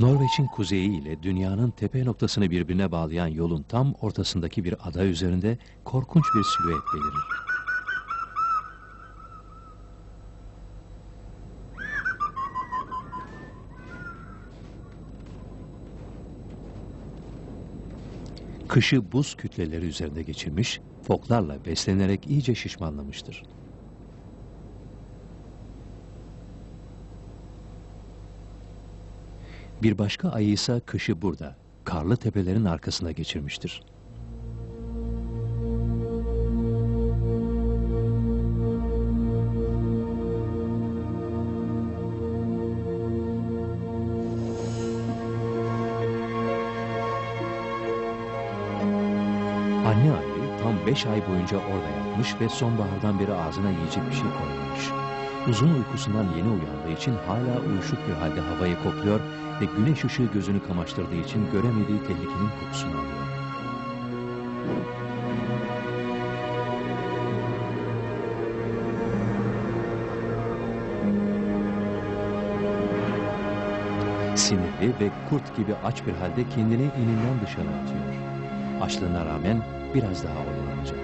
Norveç'in kuzeyi ile dünyanın tepe noktasını birbirine bağlayan yolun tam ortasındaki bir ada üzerinde korkunç bir silüet belirir. Kışı buz kütleleri üzerinde geçirmiş, foklarla beslenerek iyice şişmanlamıştır. Bir başka ayı ise kışı burada, karlı tepelerin arkasında geçirmiştir. Anne ayı tam beş ay boyunca orada yatmış ve sonbahardan beri ağzına yiyecek bir şey koymamış. Uzun uykusundan yeni uyandığı için hala uyuşuk bir halde havayı kokluyor ve güneş ışığı gözünü kamaştırdığı için göremediği tehlikenin kokusunu alıyor. Sinirli ve kurt gibi aç bir halde kendini ininden dışarı atıyor. Açlığına rağmen biraz daha oyalanacak.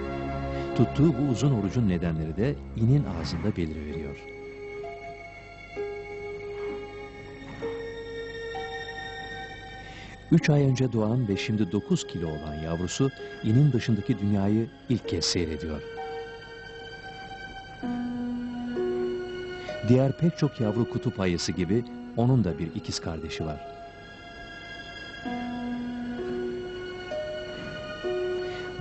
Tuttuğu bu uzun orucun nedenleri de inin ağzında beliriveriyor. Üç ay önce doğan ve şimdi 9 kilo olan yavrusu inin dışındaki dünyayı ilk kez seyrediyor. Diğer pek çok yavru kutup ayısı gibi onun da bir ikiz kardeşi var.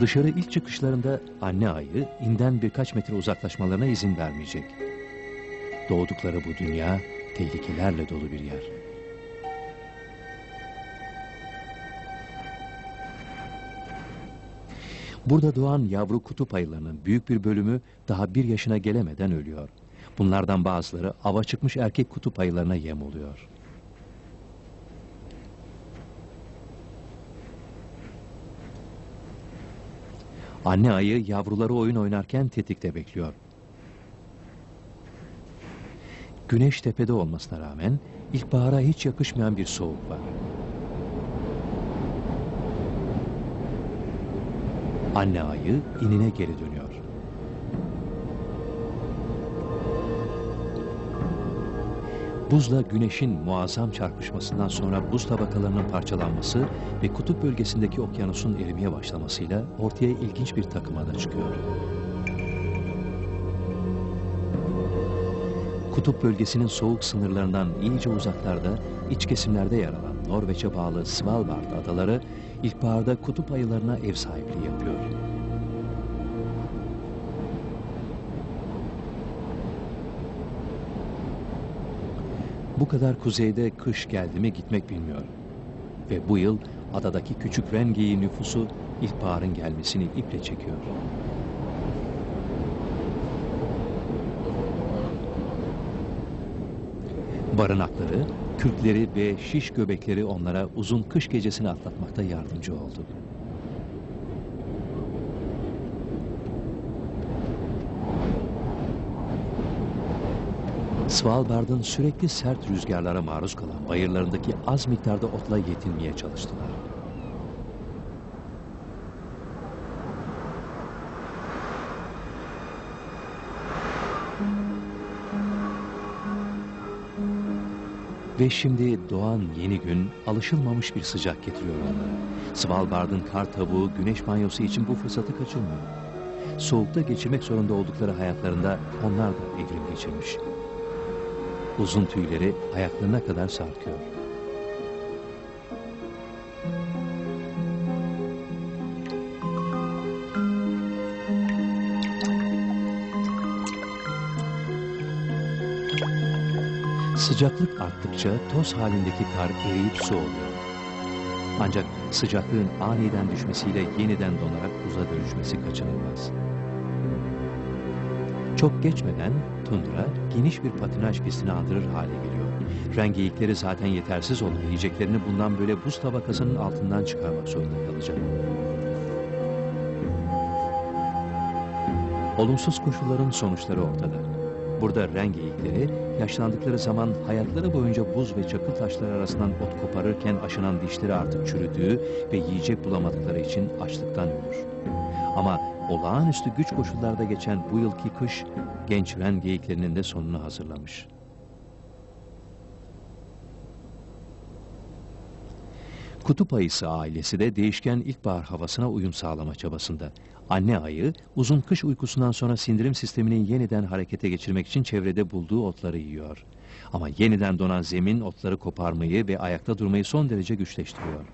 Dışarı ilk çıkışlarında anne ayı inden birkaç metre uzaklaşmalarına izin vermeyecek. Doğdukları bu dünya tehlikelerle dolu bir yer. Burada doğan yavru kutup ayılarının büyük bir bölümü daha bir yaşına gelemeden ölüyor. Bunlardan bazıları ava çıkmış erkek kutup ayılarına yem oluyor. Anne ayı yavruları oyun oynarken tetikte bekliyor. Güneş tepede olmasına rağmen ilkbahara hiç yakışmayan bir soğuk var. Anne ayı inine geri dönüyor. Buzla güneşin muazzam çarpışmasından sonra buz tabakalarının parçalanması ve kutup bölgesindeki okyanusun erimeye başlamasıyla ortaya ilginç bir takıma da çıkıyor. Kutup bölgesinin soğuk sınırlarından iyice uzaklarda, iç kesimlerde yer alan Norveç'e bağlı Svalbard adaları ilkbaharda kutup ayılarına ev sahipliği yapıyor. Bu kadar kuzeyde kış geldi mi gitmek bilmiyor. Ve bu yıl adadaki küçük rengeyi nüfusu ilkbaharın gelmesini iple çekiyor. Barınakları, kürkleri ve şiş göbekleri onlara uzun kış gecesini atlatmakta yardımcı oldu. Svalbard'ın sürekli sert rüzgarlara maruz kalan bayırlarındaki az miktarda otla yetinmeye çalıştılar. Ve şimdi doğan yeni gün alışılmamış bir sıcak getiriyor onlara. Svalbard'ın kar tavuğu güneş banyosu için bu fırsatı kaçırmıyor. Soğukta geçirmek zorunda oldukları hayatlarında onlar da evrim geçirmiş. Uzun tüyleri ayaklarına kadar sarkıyor. Sıcaklık arttıkça toz halindeki kar eriyip su oluyor. Ancak sıcaklığın aniden düşmesiyle yeniden donarak buza dönüşmesi kaçınılmaz. Çok geçmeden tundra geniş bir patinaj pistini andırır hale geliyor. Rengeyikleri zaten yetersiz olan yiyeceklerini bundan böyle buz tabakasının altından çıkarmak zorunda kalacak. Olumsuz koşulların sonuçları ortada. Burada rengeyikleri yaşlandıkları zaman hayatları boyunca buz ve çakıl taşları arasından ot koparırken aşınan dişleri artık çürüdüğü ve yiyecek bulamadıkları için açlıktan ölür. Ama olağanüstü güç koşullarda geçen bu yılki kış genç ren geyiklerinin de sonunu hazırlamış. Kutup ayısı ailesi de değişken ilkbahar havasına uyum sağlama çabasında. Anne ayı uzun kış uykusundan sonra sindirim sistemini yeniden harekete geçirmek için çevrede bulduğu otları yiyor. Ama yeniden donan zemin otları koparmayı ve ayakta durmayı son derece güçleştiriyor.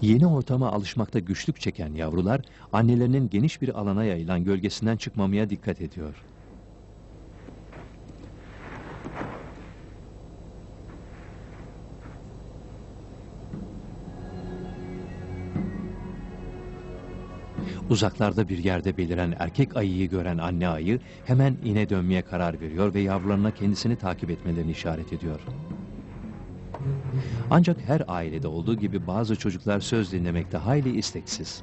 Yeni ortama alışmakta güçlük çeken yavrular annelerinin geniş bir alana yayılan gölgesinden çıkmamaya dikkat ediyor. Uzaklarda bir yerde beliren erkek ayıyı gören anne ayı hemen ine dönmeye karar veriyor ve yavrularına kendisini takip etmelerini işaret ediyor. Ancak her ailede olduğu gibi bazı çocuklar söz dinlemekte hayli isteksiz.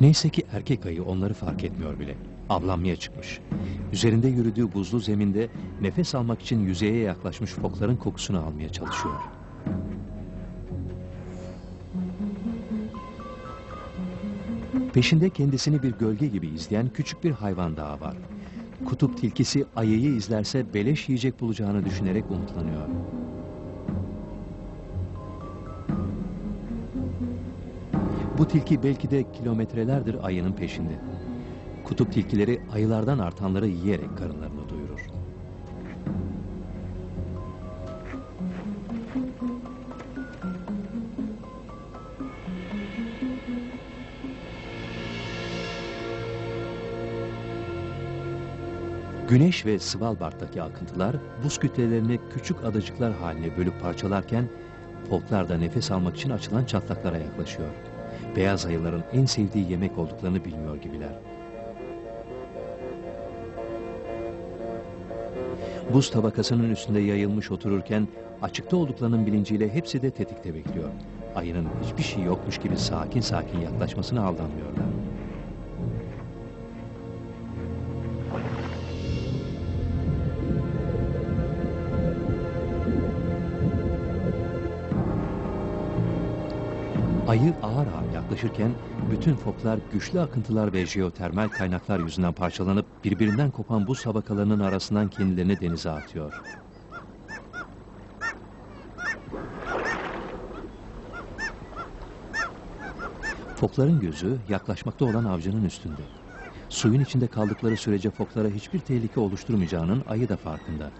Neyse ki erkek ayı onları fark etmiyor bile. Avlanmaya çıkmış. Üzerinde yürüdüğü buzlu zeminde nefes almak için yüzeye yaklaşmış fokların kokusunu almaya çalışıyor. Peşinde kendisini bir gölge gibi izleyen küçük bir hayvan daha var. Kutup tilkisi ayıyı izlerse beleş yiyecek bulacağını düşünerek umutlanıyor. Bu tilki belki de kilometrelerdir ayının peşinde. Kutup tilkileri ayılardan artanları yiyerek karınlarını doyurur. Güneş ve Svalbard'daki akıntılar buz kütlelerini küçük adacıklar haline bölüp parçalarken folklar da nefes almak için açılan çatlaklara yaklaşıyor. Beyaz ayıların en sevdiği yemek olduklarını bilmiyor gibiler. Buz tabakasının üstünde yayılmış otururken açıkta olduklarının bilinciyle hepsi de tetikte bekliyor. Ayının hiçbir şey yokmuş gibi sakin sakin yaklaşmasına aldanmıyorlar. Ayı ağır ağır yaklaşırken bütün foklar güçlü akıntılar ve jeotermal kaynaklar yüzünden parçalanıp birbirinden kopan buz tabakalarının arasından kendilerini denize atıyor. Fokların gözü yaklaşmakta olan avcının üstünde. Suyun içinde kaldıkları sürece foklara hiçbir tehlike oluşturmayacağının ayı da farkında.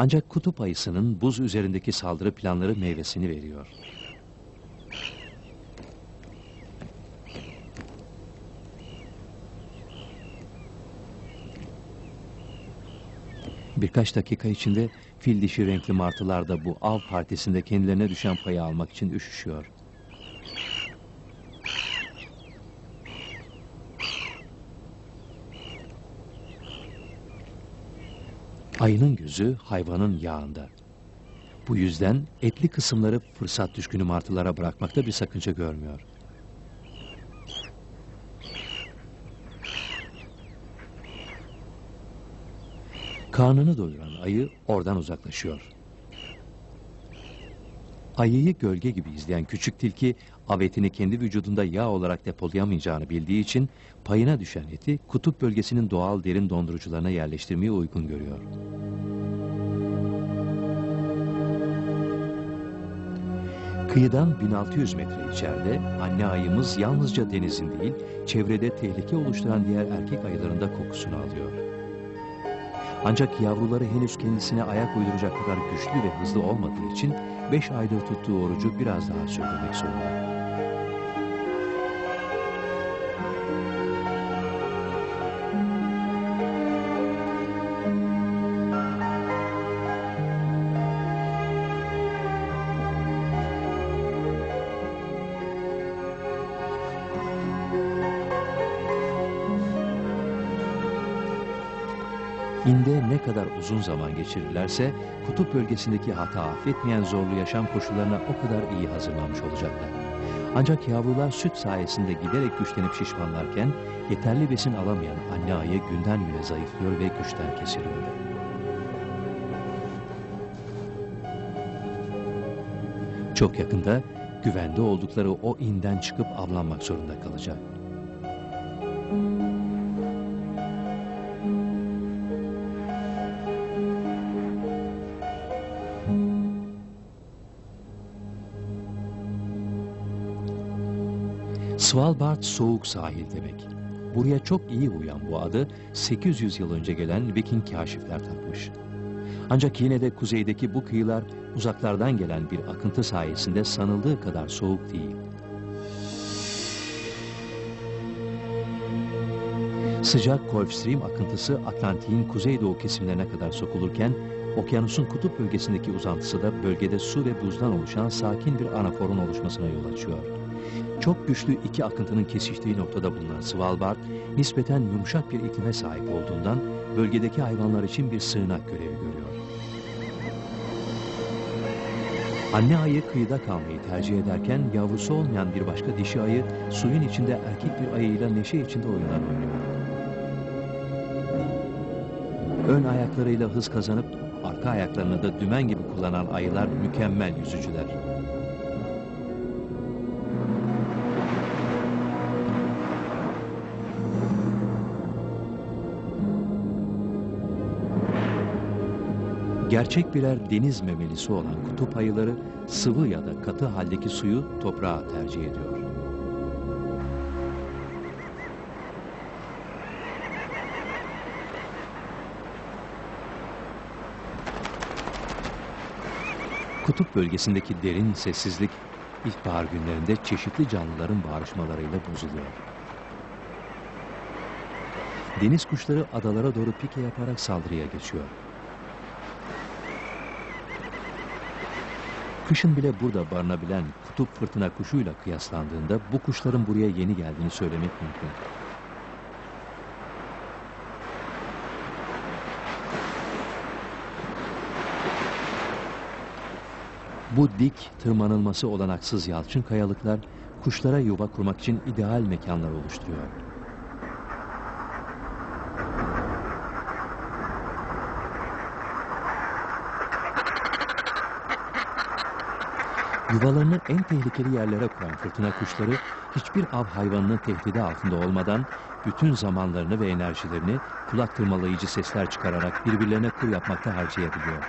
Ancak kutup ayısının buz üzerindeki saldırı planları meyvesini veriyor. Birkaç dakika içinde fil dişi renkli martılar da bu av partisinde kendilerine düşen payı almak için üşüşüyor. Ayının gözü hayvanın yağında. Bu yüzden etli kısımları fırsat düşkünü martılara bırakmakta bir sakınca görmüyor. Karnını doyuran ayı oradan uzaklaşıyor. Ayıyı gölge gibi izleyen küçük tilki avetini kendi vücudunda yağ olarak depolayamayacağını bildiği için payına düşen eti kutup bölgesinin doğal derin dondurucularına yerleştirmeyi uygun görüyor. Kıyıdan 1600 metre içeride anne ayımız yalnızca denizin değil, çevrede tehlike oluşturan diğer erkek ayıların da kokusunu alıyor. Ancak yavruları henüz kendisine ayak uyduracak kadar güçlü ve hızlı olmadığı için 5 aydır tuttuğu orucu biraz daha sürdürmek zorunda. İnde ne kadar uzun zaman geçirirlerse kutup bölgesindeki hata affetmeyen zorlu yaşam koşullarına o kadar iyi hazırlanmış olacaklar. Ancak yavrular süt sayesinde giderek güçlenip şişmanlarken yeterli besin alamayan anne ayı günden güne zayıflıyor ve güçten kesiliyor. Çok yakında güvende oldukları o inden çıkıp avlanmak zorunda kalacak. Svalbard soğuk sahil demek. Buraya çok iyi uyan bu adı 800 yıl önce gelen Viking kaşifler takmış. Ancak yine de kuzeydeki bu kıyılar uzaklardan gelen bir akıntı sayesinde sanıldığı kadar soğuk değil. Sıcak Gulf Stream akıntısı Atlantik'in kuzeydoğu kesimlerine kadar sokulurken, okyanusun kutup bölgesindeki uzantısı da bölgede su ve buzdan oluşan sakin bir anaforun oluşmasına yol açıyor. Çok güçlü iki akıntının kesiştiği noktada bulunan Svalbard, nispeten yumuşak bir iklime sahip olduğundan bölgedeki hayvanlar için bir sığınak görevi görüyor. Anne ayı kıyıda kalmayı tercih ederken yavrusu olmayan bir başka dişi ayı suyun içinde erkek bir ayıyla neşe içinde oyunlar oynuyor. Ön ayaklarıyla hız kazanıp arka ayaklarını da dümen gibi kullanan ayılar mükemmel yüzücüler. Gerçek birer deniz memelisi olan kutup ayıları sıvı ya da katı haldeki suyu toprağa tercih ediyor. Kutup bölgesindeki derin sessizlik ilkbahar günlerinde çeşitli canlıların bağrışmalarıyla bozuluyor. Deniz kuşları adalara doğru pike yaparak saldırıya geçiyor. Kışın bile burada barınabilen kutup fırtına kuşuyla kıyaslandığında bu kuşların buraya yeni geldiğini söylemek mümkün. Bu dik, tırmanılması olanaksız yalçın kayalıklar kuşlara yuva kurmak için ideal mekanlar oluşturuyor. Yuvalarını en tehlikeli yerlere kuran fırtına kuşları hiçbir av hayvanının tehdidi altında olmadan bütün zamanlarını ve enerjilerini kulak tırmalayıcı sesler çıkararak birbirlerine kur yapmakta harcayabiliyor.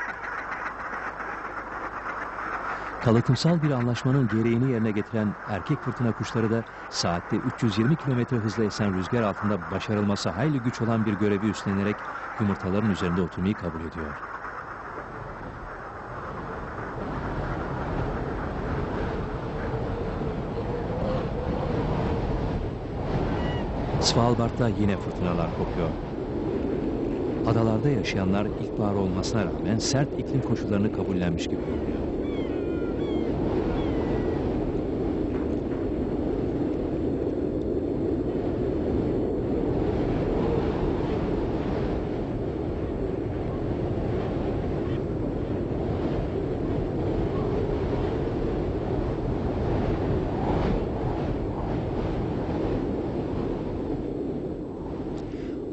Kalıtımsal bir anlaşmanın gereğini yerine getiren erkek fırtına kuşları da saatte 320 km hızla esen rüzgar altında başarılması hayli güç olan bir görevi üstlenerek yumurtaların üzerinde oturmayı kabul ediyor. Svalbard'da yine fırtınalar kopuyor. Adalarda yaşayanlar ilkbahar olmasına rağmen sert iklim koşullarını kabullenmiş gibi görünüyor.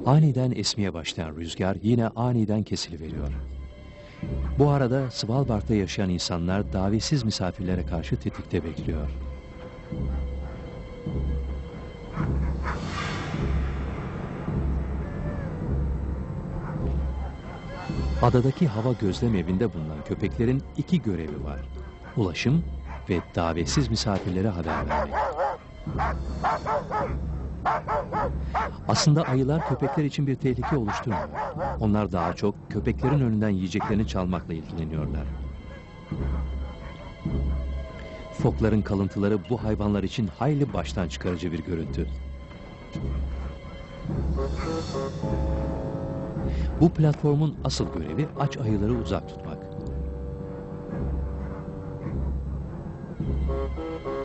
Aniden esmeye başlayan rüzgar yine aniden kesiliveriyor. Bu arada Svalbard'da yaşayan insanlar davetsiz misafirlere karşı tetikte bekliyor. Adadaki hava gözlem evinde bulunan köpeklerin iki görevi var. Ulaşım ve davetsiz misafirlere haber vermek. Aslında ayılar köpekler için bir tehlike oluşturmuyor. Onlar daha çok köpeklerin önünden yiyeceklerini çalmakla ilgileniyorlar. Fokların kalıntıları bu hayvanlar için hayli baştan çıkarıcı bir görüntü. Bu platformun asıl görevi aç ayıları uzak tutmak.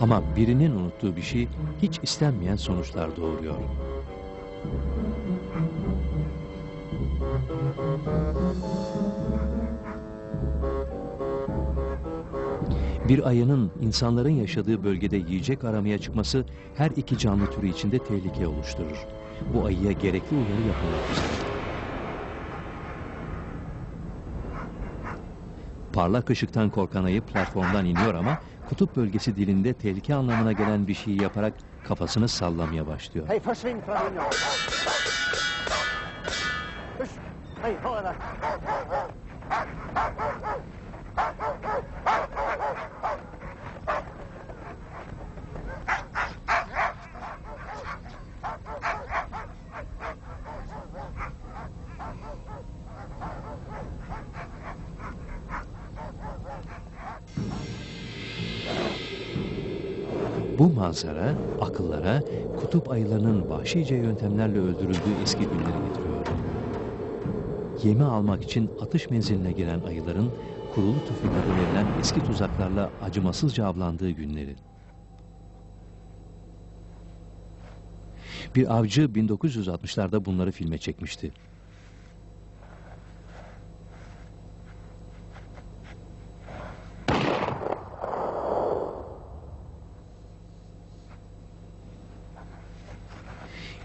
Ama birinin unuttuğu bir şey hiç istenmeyen sonuçlar doğuruyor. Bir ayının insanların yaşadığı bölgede yiyecek aramaya çıkması her iki canlı türü için de tehlike oluşturur. Bu ayıya gerekli uyarı yapılmak üzere. Parlak ışıktan korkan ayı platformdan iniyor ama kutup bölgesi dilinde tehlike anlamına gelen bir şeyi yaparak kafasını sallamaya başlıyor. Hey, manzara akıllara kutup ayılarının vahşice yöntemlerle öldürüldüğü eski günleri getiriyor. Yemi almak için atış menziline giren ayıların kurulu tüfek adı verilen eski tuzaklarla acımasızca avlandığı günleri. Bir avcı 1960'larda bunları filme çekmişti.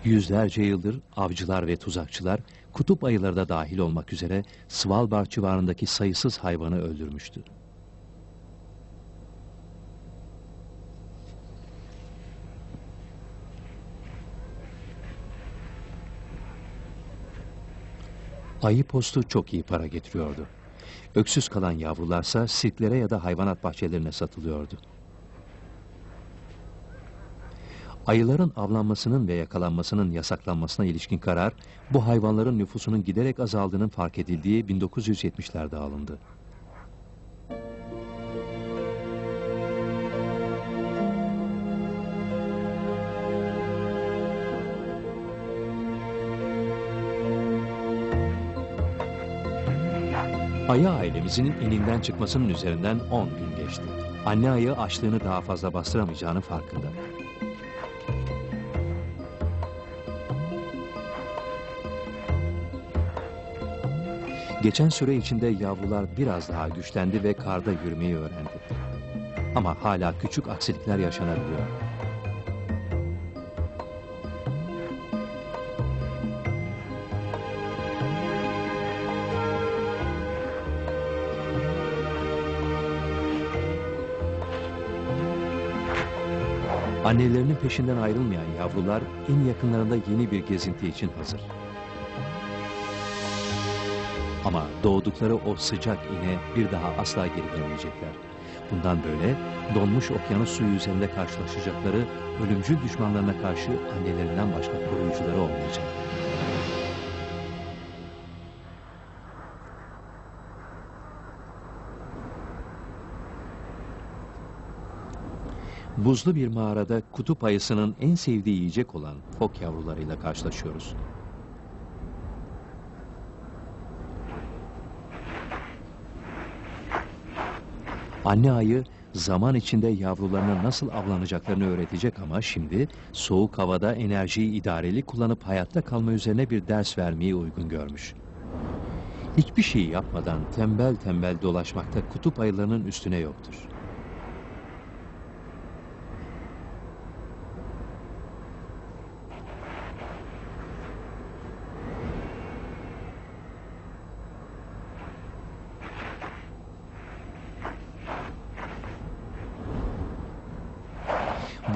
Yüzlerce yıldır avcılar ve tuzakçılar kutup ayıları da dahil olmak üzere Svalbard civarındaki sayısız hayvanı öldürmüştü. Ayı postu çok iyi para getiriyordu. Öksüz kalan yavrularsa sirklere ya da hayvanat bahçelerine satılıyordu. Ayıların avlanmasının ve yakalanmasının yasaklanmasına ilişkin karar, bu hayvanların nüfusunun giderek azaldığının fark edildiği 1970'lerde alındı. Ayı ailemizin ininden çıkmasının üzerinden 10 gün geçti. Anne ayı açlığını daha fazla bastıramayacağının farkında. Geçen süre içinde yavrular biraz daha güçlendi ve karda yürümeyi öğrendi. Ama hala küçük aksilikler yaşanabiliyor. Annelerinin peşinden ayrılmayan yavrular en yakınlarında yeni bir gezinti için hazır. Ama doğdukları o sıcak ine bir daha asla geri dönmeyecekler. Bundan böyle donmuş okyanus suyu üzerinde karşılaşacakları ölümcül düşmanlarına karşı annelerinden başka koruyucuları olmayacak. Buzlu bir mağarada kutup ayısının en sevdiği yiyecek olan fok yavrularıyla karşılaşıyoruz. Anne ayı zaman içinde yavrularına nasıl avlanacaklarını öğretecek ama şimdi soğuk havada enerjiyi idareli kullanıp hayatta kalma üzerine bir ders vermeyi uygun görmüş. Hiçbir şey yapmadan tembel tembel dolaşmakta kutup ayılarının üstüne yoktur.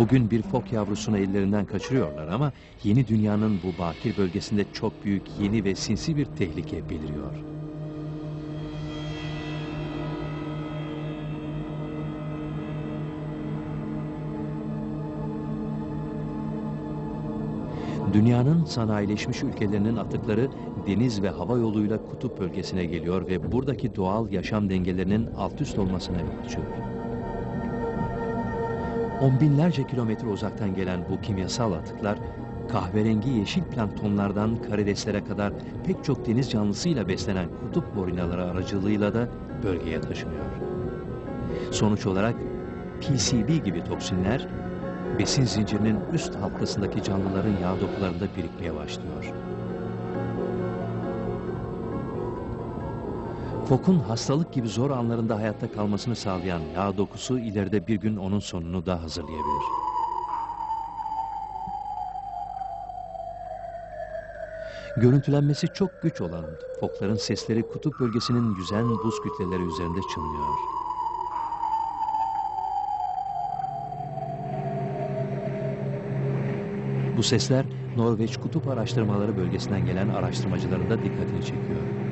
Bugün bir fok yavrusunu ellerinden kaçırıyorlar ama yeni dünyanın bu bakir bölgesinde çok büyük yeni ve sinsi bir tehlike beliriyor. Dünyanın sanayileşmiş ülkelerinin atıkları deniz ve hava yoluyla kutup bölgesine geliyor ve buradaki doğal yaşam dengelerinin alt üst olmasına yol açıyor. On binlerce kilometre uzaktan gelen bu kimyasal atıklar, kahverengi yeşil planktonlardan karideslere kadar pek çok deniz canlısıyla beslenen kutup morinaları aracılığıyla da bölgeye taşınıyor. Sonuç olarak PCB gibi toksinler, besin zincirinin üst halkasındaki canlıların yağ dokularında birikmeye başlıyor. Fok'un hastalık gibi zor anlarında hayatta kalmasını sağlayan yağ dokusu ileride bir gün onun sonunu da hazırlayabilir. Görüntülenmesi çok güç olan fokların sesleri kutup bölgesinin yüzen buz kütleleri üzerinde çınlıyor. Bu sesler Norveç Kutup Araştırmaları Bölgesi'nden gelen araştırmacıların da dikkatini çekiyor.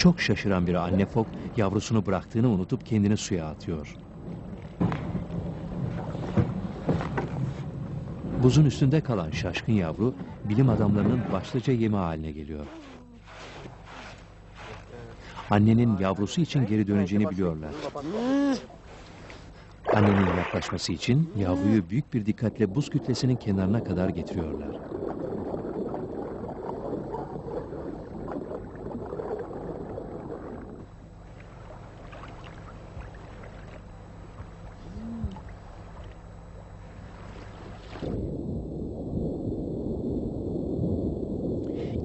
Çok şaşıran bir anne fok yavrusunu bıraktığını unutup kendini suya atıyor. Buzun üstünde kalan şaşkın yavru bilim adamlarının başlıca yemi haline geliyor. Annenin yavrusu için geri döneceğini biliyorlar. Annenin yaklaşması için yavruyu büyük bir dikkatle buz kütlesinin kenarına kadar getiriyorlar.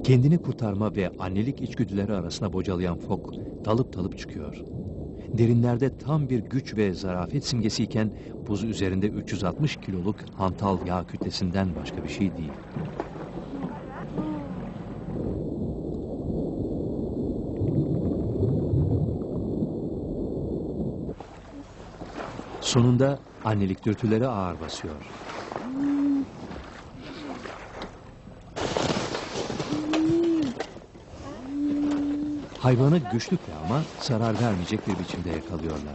Kendini kurtarma ve annelik içgüdüleri arasına bocalayan fok dalıp dalıp çıkıyor. Derinlerde tam bir güç ve zarafet simgesiyken buz üzerinde 360 kiloluk hantal yağ kütlesinden başka bir şey değil. Sonunda annelik dürtüleri ağır basıyor. Hayvanı güçlükle ama zarar vermeyecek bir biçimde yakalıyorlar.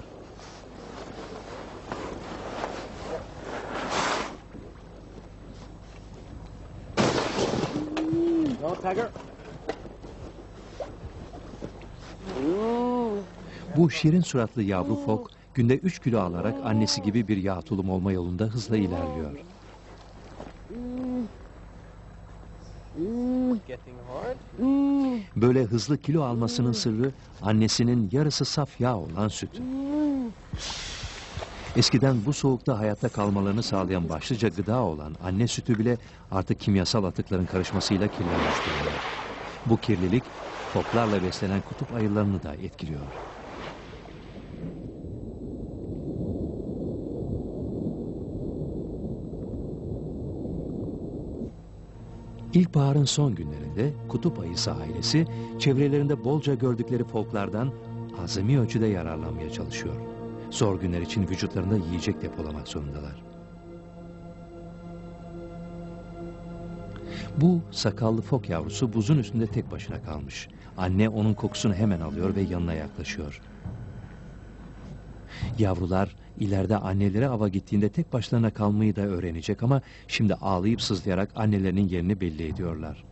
Bu şirin suratlı yavru fok günde 3 kilo alarak annesi gibi bir yağ tulum olma yolunda hızla ilerliyor. Getting hard. Böyle hızlı kilo almasının sırrı annesinin yarısı saf yağ olan süt. Eskiden bu soğukta hayatta kalmalarını sağlayan başlıca gıda olan anne sütü bile artık kimyasal atıkların karışmasıyla kirlenmiş durumda. Bu kirlilik foklarla beslenen kutup ayılarını da etkiliyor. İlkbaharın son günlerinde kutup ayısı ailesi çevrelerinde bolca gördükleri foklardan azami ölçüde yararlanmaya çalışıyor. Zor günler için vücutlarında yiyecek depolamak zorundalar. Bu sakallı fok yavrusu buzun üstünde tek başına kalmış. Anne onun kokusunu hemen alıyor ve yanına yaklaşıyor. Yavrular ileride anneleri ava gittiğinde tek başlarına kalmayı da öğrenecek ama şimdi ağlayıp sızlayarak annelerinin yerini belli ediyorlar.